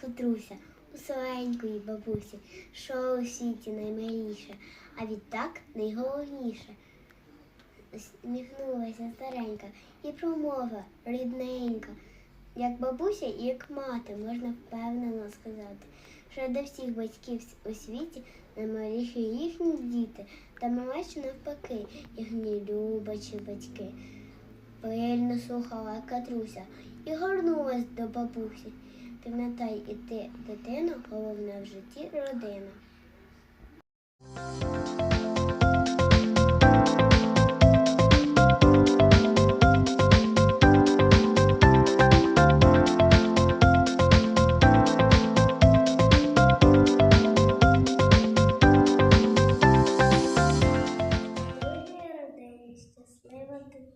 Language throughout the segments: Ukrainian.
Петруся, у своєнької бабусі, що у світі наймиліше, а відтак найголовніше. Сміхнулася старенька і промова рідненька. Як бабуся і як мати, можна впевнено сказати, що до всіх батьків у світі наймаліші їхні діти, та малечі навпаки, їхні любачі батьки. Пильно слухала Катруся і горнулась до бабусі. Пам'ятай, і ти, дитина, головне в житті родина.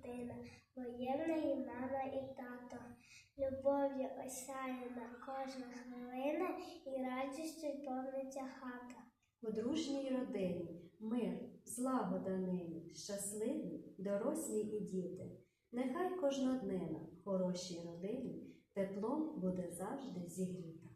Дитина, бо є в неї мама і тато. Любов'ю осяє на кожна хвилина і радістю повниться хата. У дружній родині мир, злагода нині, щасливі, дорослі і діти. Нехай кожна днина в хорошій родині теплом буде завжди зігріти.